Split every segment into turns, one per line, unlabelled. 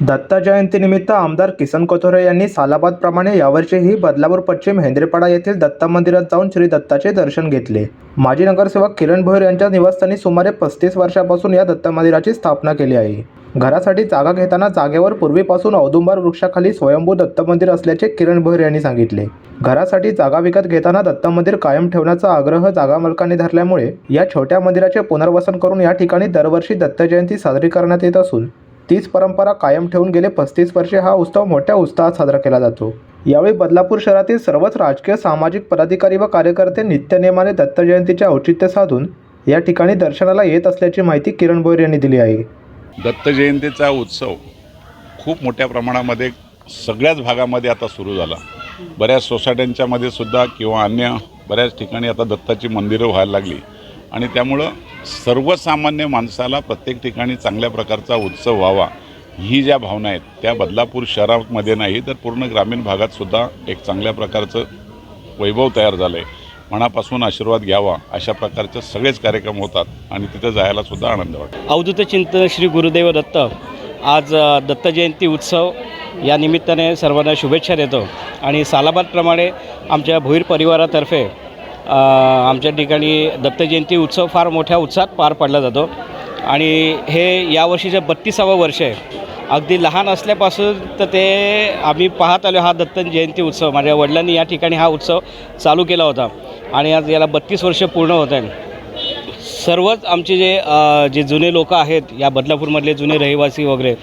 दत्तजयंतीनिमित्त आमदार किसन कोथोरे यांनी सालाबादप्रमाणे यावर्षीही बदलापूर पश्चिम हेंद्रेपाडा येथील दत्त मंदिरात जाऊन श्री दत्ताचे दर्शन घेतले. माजी नगरसेवक किरण भोयर यांच्या निवासस्थानी सुमारे पस्तीस वर्षापासून या दत्त मंदिराची स्थापना केली आहे. घरासाठी जागा घेताना जागेवर पूर्वीपासून औदुंबर वृक्षाखाली स्वयंभू दत्त मंदिर असल्याचे किरण भोयर यांनी सांगितले. घरासाठी जागा विकत घेताना दत्त मंदिर कायम ठेवण्याचा आग्रह जागा मालकांनी धरल्यामुळे या छोट्या मंदिराचे पुनर्वसन करून या ठिकाणी दरवर्षी दत्त जयंती साजरी करण्यात येत असून तीच परंपरा कायम ठेवून गेले पस्तीस वर्षे हा उत्सव मोठ्या उत्साहात साजरा केला जातो. यावेळी बदलापूर शहरातील सर्वच राजकीय सामाजिक पदाधिकारी व कार्यकर्ते नित्यनेमाने दत्त जयंतीचे औचित्य साधून या ठिकाणी दर्शनाला येत असल्याची माहिती किरण भोयर यांनी दिली आहे.
दत्त जयंतीचा उत्सव खूप मोठ्या प्रमाणामध्ये सगळ्याच भागामध्ये आता सुरू झाला. बऱ्याच सोसायट्यांच्यामध्ये सुद्धा किंवा अन्य बऱ्याच ठिकाणी आता दत्ताची मंदिरं व्हायला लागली. आणि त्यामुळं सर्वसामान्य माणसाला प्रत्येक ठिकाणी चांगल्या प्रकारचा उत्सव व्हावा ही ज्या भावना आहेत त्या बदलापूर शहरामध्ये नाही तर पूर्ण ग्रामीण भागातसुद्धा एक चांगल्या प्रकारचं वैभव तयार झालं आहे मनापासून आशीर्वाद घ्यावा अशा प्रकारचे सगळेच कार्यक्रम होतात आणि तिथं जायला सुद्धा आनंद वाटतो.
अवधूत चिंतन श्री गुरुदेव दत्त. आज दत्त जयंती उत्सव या निमित्ताने सर्वांना शुभेच्छा देतो. आणि सालाबादप्रमाणे आमच्या भोईर परिवारातर्फे आमच्या ठिकाणी दत्त जयंती उत्सव फार मोठ्या उत्साहात पार पाडला जातो. आणि हे यावर्षीचं बत्तीसावं वर्ष आहे अगदी लहान असल्यापासून तर ते आम्ही पाहत आलो हा दत्त जयंती उत्सव. माझ्या वडिलांनी या ठिकाणी हा उत्सव चालू केला होता. आणि आज याला बत्तीस वर्ष पूर्ण होत आहे सर्वच आमचे जे जे जुने लोक आहेत या बदलापूरमधले जुने रहिवासी वगैरे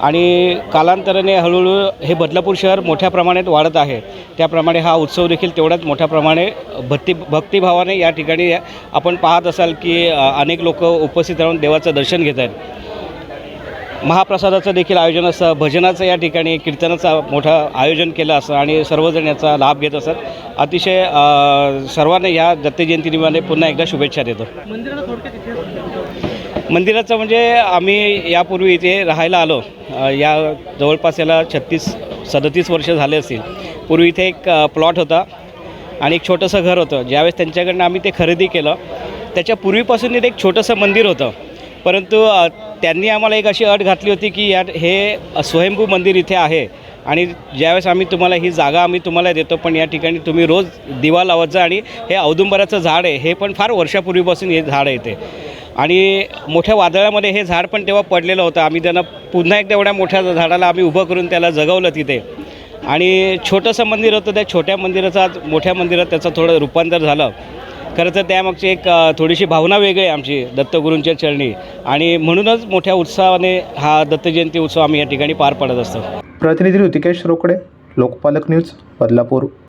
आणि कालांतराने हळूहळू हे बदलापूर शहर मोठ्या प्रमाणात वाढत आहे. त्याप्रमाणे हा उत्सव देखील तेवढ्याच मोठ्या प्रमाणे भक्ती भक्तिभावाने या ठिकाणी आपण पाहत असाल की अनेक लोक उपस्थित राहून देवाचं दर्शन घेत आहेत. महाप्रसादाचं देखील आयोजन असतं भजनाचं या ठिकाणी कीर्तनाचं मोठं आयोजन केलं असतं आणि सर्वजण याचा लाभ घेत असतात अतिशय सर्वांना या दत्त पुन्हा एकदा शुभेच्छा देतो. मंदिराचं म्हणजे आम्ही यापूर्वी इथे राहायला आलो. या जवळपास याला छत्तीस सदतीस वर्ष झाले असतील. पूर्वी इथे एक प्लॉट होता आणि एक छोटंसं घर होतं. ज्यावेळेस त्यांच्याकडनं आम्ही ते खरेदी केलं त्याच्या पूर्वीपासून इथे एक छोटंसं मंदिर होतं. परंतु त्यांनी आम्हाला एक अशी अट घातली होती की या हे स्वयंभू मंदिर इथे आहे आणि ज्यावेळेस आम्ही तुम्हाला ही जागा आम्ही तुम्हाला देतो पण या ठिकाणी तुम्ही रोज दिवा लावत जा आणि हे औदुंबराचं झाड आहे. हे पण फार वर्षापूर्वीपासून हे झाड आहे ते आणि मोठ्या वादळामध्ये हे झाड पण तेव्हा पडलेलं होतं. आम्ही त्यांना पुन्हा एकदा एवढ्या मोठ्या झाडाला आम्ही उभं करून त्याला जगवलं तिथे. आणि छोटंसं मंदिर होतं त्या छोट्या मंदिराचं आज मोठ्या मंदिरात त्याचं थोडं रूपांतर झालं. खरं तर त्यामागची एक थोडीशी भावना वेगळी आहे आमची दत्तगुरूंच्या चरणी. आणि म्हणूनच मोठ्या उत्साहाने हा दत्तजयंती उत्सव आम्ही या ठिकाणी पार पाडत असतो.
प्रतिनिधी ऋतिकेश रोकडे लोकपालक न्यूज बदलापूर.